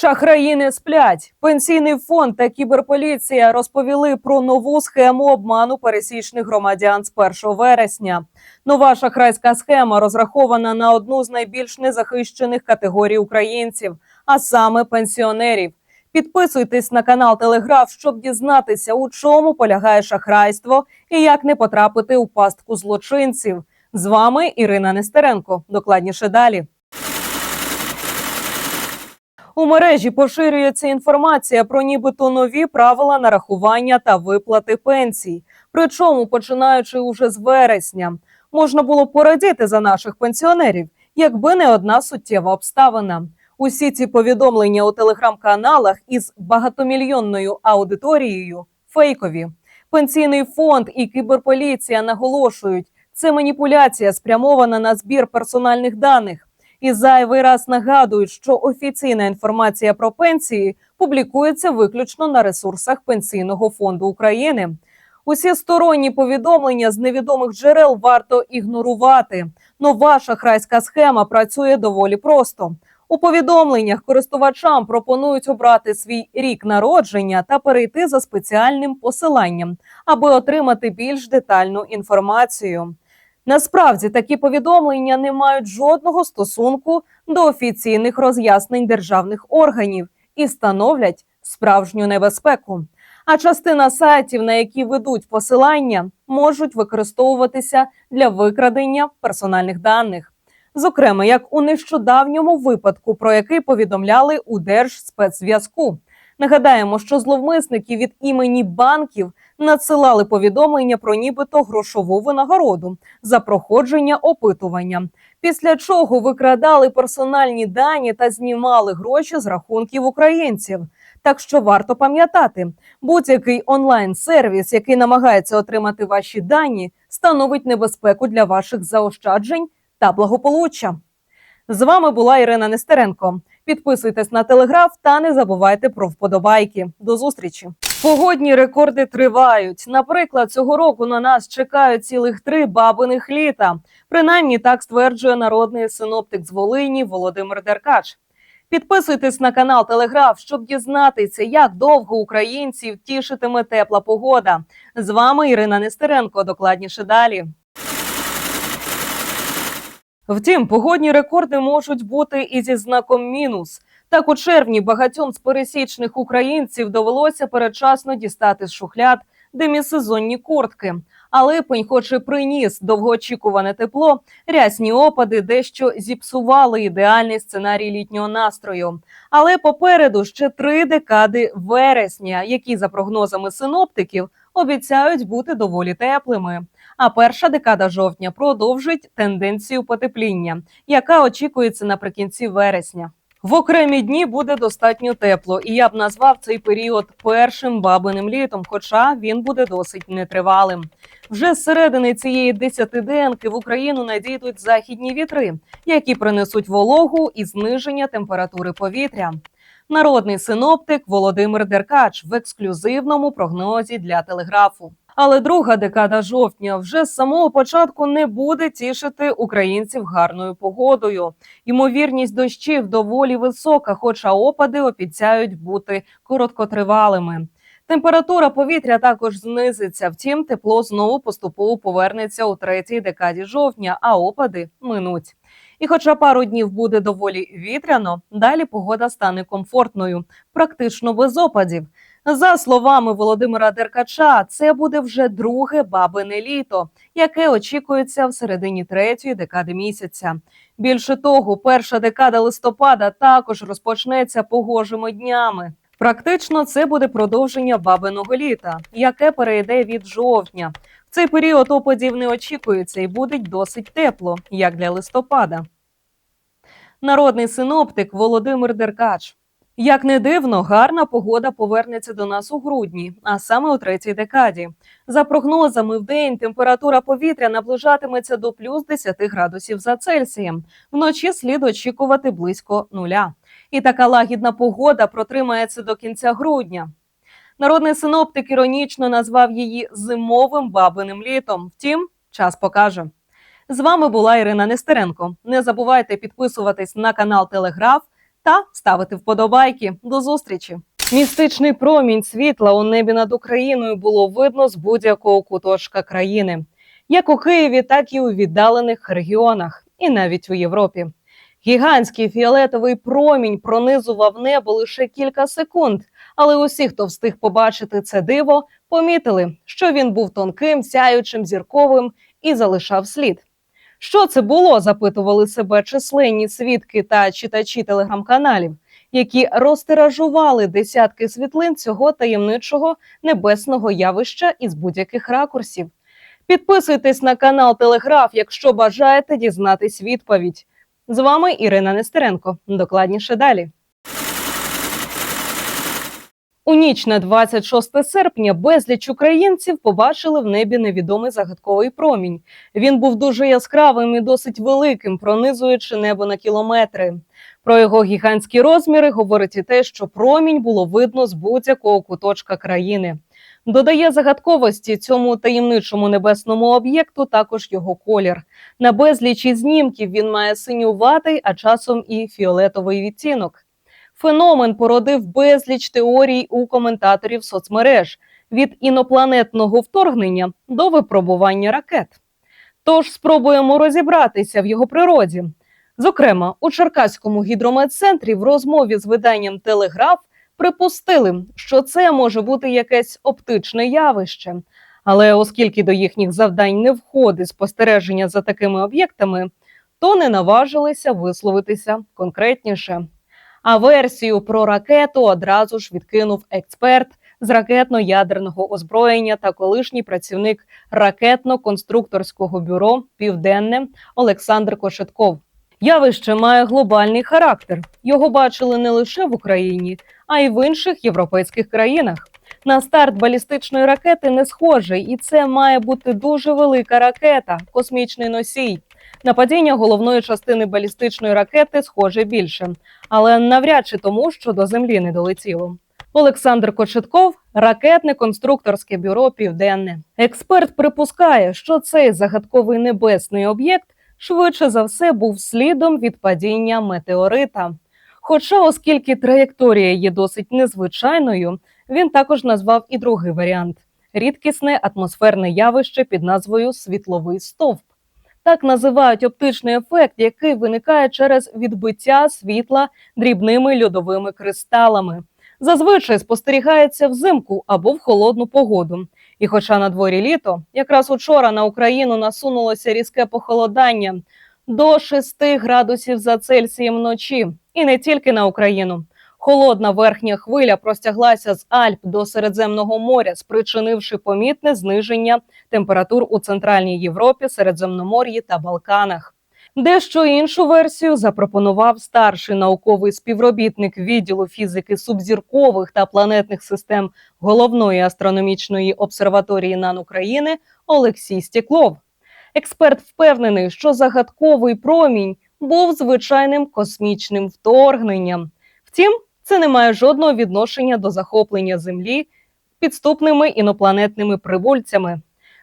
Шахраї не сплять. Пенсійний фонд та кіберполіція розповіли про нову схему обману пересічних громадян з 1 вересня. Нова шахрайська схема розрахована на одну з найбільш незахищених категорій українців, а саме пенсіонерів. Підписуйтесь на канал Телеграф, щоб дізнатися, у чому полягає шахрайство і як не потрапити у пастку злочинців. З вами Ірина Нестеренко. Докладніше далі. У мережі поширюється інформація про нібито нові правила нарахування та виплати пенсій. Причому, починаючи уже з вересня, можна було порадіти за наших пенсіонерів, якби не одна суттєва обставина. Усі ці повідомлення у телеграм-каналах із багатомільйонною аудиторією фейкові. Пенсійний фонд і кіберполіція наголошують, це маніпуляція спрямована на збір персональних даних. І зайвий раз нагадують, що офіційна інформація про пенсії публікується виключно на ресурсах Пенсійного фонду України. Усі сторонні повідомлення з невідомих джерел варто ігнорувати. Нова шахрайська схема працює доволі просто. У повідомленнях користувачам пропонують обрати свій рік народження та перейти за спеціальним посиланням, аби отримати більш детальну інформацію. Насправді такі повідомлення не мають жодного стосунку до офіційних роз'яснень державних органів і становлять справжню небезпеку. А частина сайтів, на які ведуть посилання, можуть використовуватися для викрадення персональних даних. Зокрема, як у нещодавньому випадку, про який повідомляли у Держспецзв'язку. Нагадаємо, що зловмисники від імені банків надсилали повідомлення про нібито грошову винагороду за проходження опитування, після чого викрадали персональні дані та знімали гроші з рахунків українців. Так що варто пам'ятати, будь-який онлайн-сервіс, який намагається отримати ваші дані, становить небезпеку для ваших заощаджень та благополуччя. З вами була Ірина Нестеренко. Підписуйтесь на телеграф та не забувайте про вподобайки. До зустрічі. Погодні рекорди тривають. Наприклад, цього року на нас чекають цілих три бабиних літа. Принаймні так стверджує народний синоптик з Волині Володимир Деркач. Підписуйтесь на канал Телеграф, щоб дізнатися, як довго українців тішитиме тепла погода. З вами Ірина Нестеренко. Докладніше далі. Втім, погодні рекорди можуть бути і зі знаком мінус. Так у червні багатьом з пересічних українців довелося передчасно дістати з шухляд демісезонні куртки. А липень, хоч і приніс довгоочікуване тепло, рясні опади дещо зіпсували ідеальний сценарій літнього настрою. Але попереду ще три декади вересня, які за прогнозами синоптиків обіцяють бути доволі теплими. А перша декада жовтня продовжить тенденцію потепління, яка очікується наприкінці вересня. В окремі дні буде достатньо тепло, і я б назвав цей період першим бабиним літом, хоча він буде досить нетривалим. Вже з середини цієї десятиденки в Україну надійдуть західні вітри, які принесуть вологу і зниження температури повітря. Народний синоптик Володимир Деркач в ексклюзивному прогнозі для телеграфу. Але друга декада жовтня вже з самого початку не буде тішити українців гарною погодою. Ймовірність дощів доволі висока, хоча опади обіцяють бути короткотривалими. Температура повітря також знизиться. Втім, тепло знову поступово повернеться у третій декаді жовтня, а опади минуть. І, хоча пару днів буде доволі вітряно, далі погода стане комфортною, практично без опадів. За словами Володимира Деркача, це буде вже друге бабине літо, яке очікується в середині третьої декади місяця. Більше того, перша декада листопада також розпочнеться погожими днями. Практично це буде продовження бабиного літа, яке перейде від жовтня. В цей період опадів не очікується і буде досить тепло, як для листопада. Народний синоптик Володимир Деркач. Як не дивно, гарна погода повернеться до нас у грудні, а саме у третій декаді. За прогнозами, в день температура повітря наближатиметься до плюс 10 градусів за Цельсієм. Вночі слід очікувати близько нуля. І така лагідна погода протримається до кінця грудня. Народний синоптик іронічно назвав її зимовим бабиним літом. Втім, час покаже. З вами була Ірина Нестеренко. Не забувайте підписуватись на канал Телеграф та ставити вподобайки. До зустрічі! Містичний промінь світла у небі над Україною було видно з будь-якого куточка країни, як у Києві, так і у віддалених регіонах, і навіть у Європі. Гігантський фіолетовий промінь пронизував небо лише кілька секунд, але усі, хто встиг побачити це диво, помітили, що він був тонким, сяючим, зірковим і залишав слід. Що це було? запитували себе численні свідки та читачі телеграм-каналів, які розтиражували десятки світлин цього таємничого небесного явища із будь-яких ракурсів. Підписуйтесь на канал Телеграф, якщо бажаєте дізнатись відповідь. З вами Ірина Нестеренко. Докладніше далі. У ніч на 26 серпня безліч українців побачили в небі невідомий загадковий промінь. Він був дуже яскравим і досить великим, пронизуючи небо на кілометри. Про його гігантські розміри говорить і те, що промінь було видно з будь-якого куточка країни. Додає загадковості цьому таємничому небесному об'єкту також його колір. На безлічі знімків він має синюватий, а часом і фіолетовий відтінок. Феномен породив безліч теорій у коментаторів соцмереж від інопланетного вторгнення до випробування ракет. Тож спробуємо розібратися в його природі. Зокрема, у Черкаському гідрометцентрі в розмові з виданням Телеграф припустили, що це може бути якесь оптичне явище. Але оскільки до їхніх завдань не входить спостереження за такими об'єктами, то не наважилися висловитися конкретніше. А версію про ракету одразу ж відкинув експерт з ракетно-ядерного озброєння та колишній працівник ракетно-конструкторського бюро Південне Олександр Кошетков. Явище має глобальний характер. Його бачили не лише в Україні, а й в інших європейських країнах. На старт балістичної ракети не схожий, і це має бути дуже велика ракета, космічний носій. На падіння головної частини балістичної ракети схоже більше, але навряд чи тому, що до землі не долетіло. Олександр Кочетков, ракетне конструкторське бюро Південне. Експерт припускає, що цей загадковий небесний об'єкт швидше за все був слідом від падіння метеорита. Хоча, оскільки траєкторія є досить незвичайною, він також назвав і другий варіант рідкісне атмосферне явище під назвою світловий стовп. Так називають оптичний ефект, який виникає через відбиття світла дрібними льодовими кристалами. Зазвичай спостерігається взимку або в холодну погоду. І, хоча на дворі літо, якраз учора на Україну насунулося різке похолодання до 6 градусів за Цельсієм вночі, і не тільки на Україну. Холодна верхня хвиля простяглася з Альп до Середземного моря, спричинивши помітне зниження температур у Центральній Європі, Середземномор'ї та Балканах. Дещо іншу версію запропонував старший науковий співробітник відділу фізики субзіркових та планетних систем головної астрономічної обсерваторії НАН України Олексій Стеклов. Експерт впевнений, що загадковий промінь був звичайним космічним вторгненням. Втім, це не має жодного відношення до захоплення Землі підступними інопланетними прибульцями.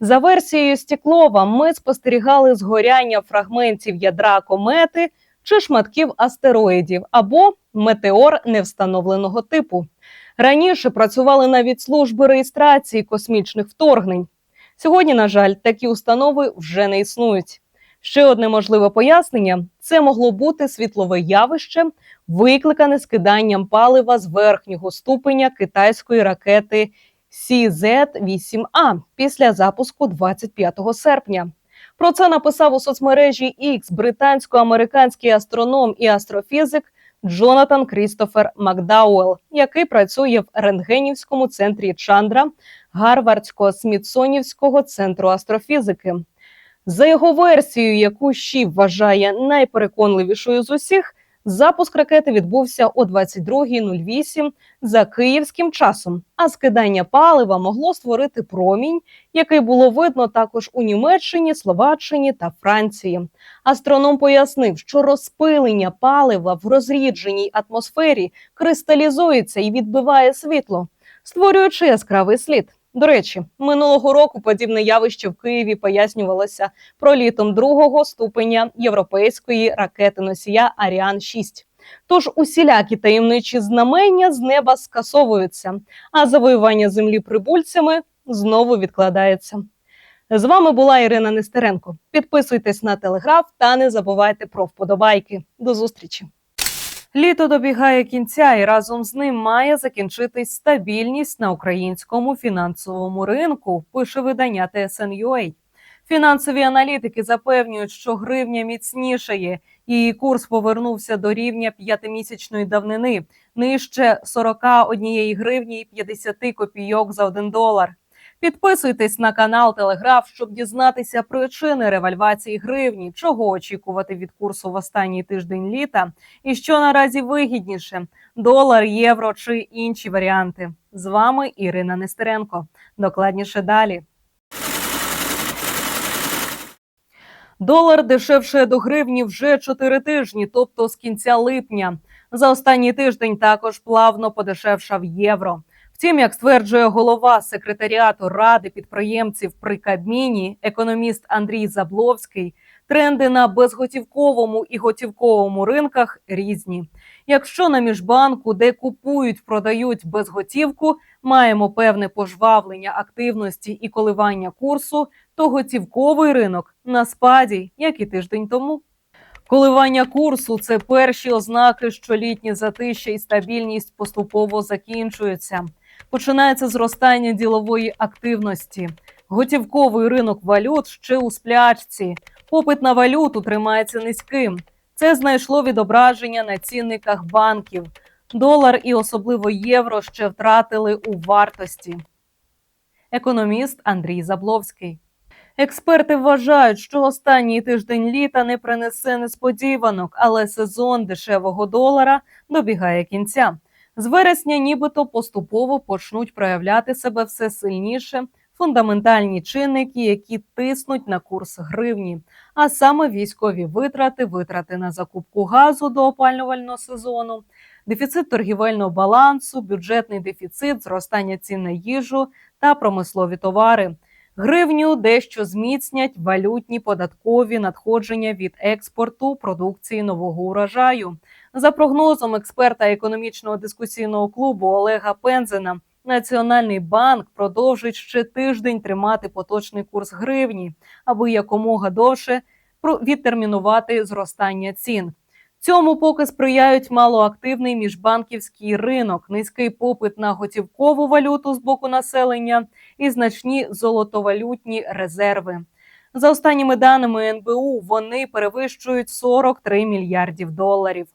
За версією Стеклова, ми спостерігали згоряння фрагментів ядра комети чи шматків астероїдів або метеор невстановленого типу. Раніше працювали навіть служби реєстрації космічних вторгнень. Сьогодні, на жаль, такі установи вже не існують. Ще одне можливе пояснення: це могло бути світлове явище, викликане скиданням палива з верхнього ступеня китайської ракети CZ-8A після запуску 25 серпня. Про це написав у соцмережі X британсько-американський астроном і астрофізик Джонатан Крістофер Макдауел, який працює в рентгенівському центрі Чандра Гарвардського смітсонівського центру астрофізики. За його версією, яку Ші вважає найпереконливішою з усіх, запуск ракети відбувся о 22.08 за київським часом. А скидання палива могло створити промінь, який було видно також у Німеччині, Словаччині та Франції. Астроном пояснив, що розпилення палива в розрідженій атмосфері кристалізується і відбиває світло, створюючи яскравий слід. До речі, минулого року подібне явище в Києві пояснювалося пролітом другого ступеня європейської ракети носія Аріан 6 Тож усілякі таємничі знамення з неба скасовуються, а завоювання землі прибульцями знову відкладається. З вами була Ірина Нестеренко. Підписуйтесь на телеграф та не забувайте про вподобайки. До зустрічі. Літо добігає кінця, і разом з ним має закінчитись стабільність на українському фінансовому ринку. Пише видання TSN.ua. Фінансові аналітики запевнюють, що гривня міцнішає. Її курс повернувся до рівня п'ятимісячної давнини нижче 41 гривні і 50 копійок за один долар. Підписуйтесь на канал Телеграф, щоб дізнатися причини ревальвації гривні, чого очікувати від курсу в останній тиждень літа, і що наразі вигідніше: долар, євро чи інші варіанти. З вами Ірина Нестеренко. Докладніше далі. Долар дешевше до гривні вже 4 тижні, тобто з кінця липня. За останній тиждень також плавно подешевшав євро. Втім, як стверджує голова секретаріату ради підприємців при Кабміні, економіст Андрій Забловський, тренди на безготівковому і готівковому ринках різні. Якщо на міжбанку, де купують, продають безготівку, маємо певне пожвавлення активності і коливання курсу, то готівковий ринок на спаді, як і тиждень тому. Коливання курсу це перші ознаки, що літні затища і стабільність поступово закінчуються. Починається зростання ділової активності. Готівковий ринок валют ще у сплячці. Попит на валюту тримається низьким. Це знайшло відображення на цінниках банків. Долар і особливо євро ще втратили у вартості. Економіст Андрій Забловський. Експерти вважають, що останній тиждень літа не принесе несподіванок, але сезон дешевого долара добігає кінця. З вересня, нібито поступово почнуть проявляти себе все сильніше фундаментальні чинники, які тиснуть на курс гривні, а саме військові витрати, витрати на закупку газу до опалювального сезону, дефіцит торгівельного балансу, бюджетний дефіцит, зростання цін на їжу та промислові товари. Гривню дещо зміцнять валютні податкові надходження від експорту продукції нового урожаю. За прогнозом експерта економічного дискусійного клубу Олега Пензена, Національний банк продовжить ще тиждень тримати поточний курс гривні, аби якомога довше відтермінувати зростання цін. Цьому поки сприяють малоактивний міжбанківський ринок, низький попит на готівкову валюту з боку населення і значні золотовалютні резерви. За останніми даними НБУ, вони перевищують 43 мільярдів доларів.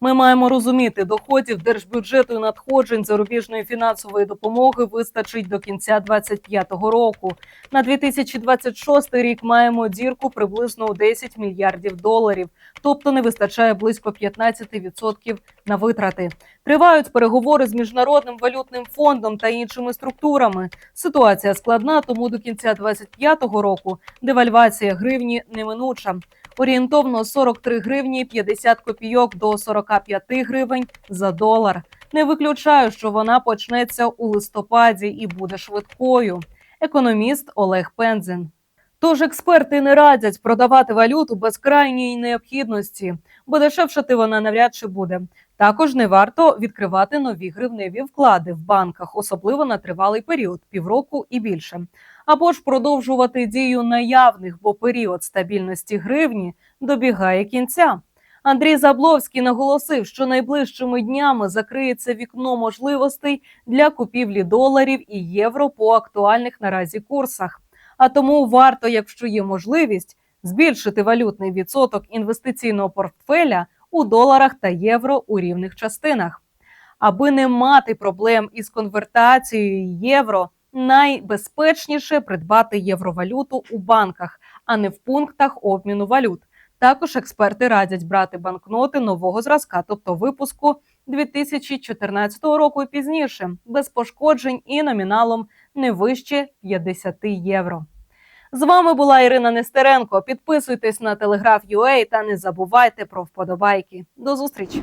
Ми маємо розуміти, доходів держбюджету і надходжень зарубіжної фінансової допомоги вистачить до кінця 2025 року. На 2026 рік маємо дірку приблизно у 10 мільярдів доларів, тобто не вистачає близько 15% на витрати. Тривають переговори з міжнародним валютним фондом та іншими структурами. Ситуація складна, тому до кінця 2025 року девальвація гривні неминуча орієнтовно 43 гривні 50 копійок до 45 гривень за долар. Не виключаю, що вона почнеться у листопаді і буде швидкою. Економіст Олег Пензен. Тож експерти не радять продавати валюту без крайньої необхідності, бо дешевшати вона навряд чи буде. Також не варто відкривати нові гривневі вклади в банках, особливо на тривалий період півроку і більше, або ж продовжувати дію наявних, бо період стабільності гривні добігає кінця. Андрій Забловський наголосив, що найближчими днями закриється вікно можливостей для купівлі доларів і євро по актуальних наразі курсах. А тому варто, якщо є можливість, збільшити валютний відсоток інвестиційного портфеля у доларах та євро у рівних частинах. Аби не мати проблем із конвертацією євро, найбезпечніше придбати євровалюту у банках, а не в пунктах обміну валют. Також експерти радять брати банкноти нового зразка, тобто випуску 2014 року і пізніше, без пошкоджень і номіналом не вище 50 євро. З вами була Ірина Нестеренко. Підписуйтесь на телеграф UA та не забувайте про вподобайки. До зустрічі!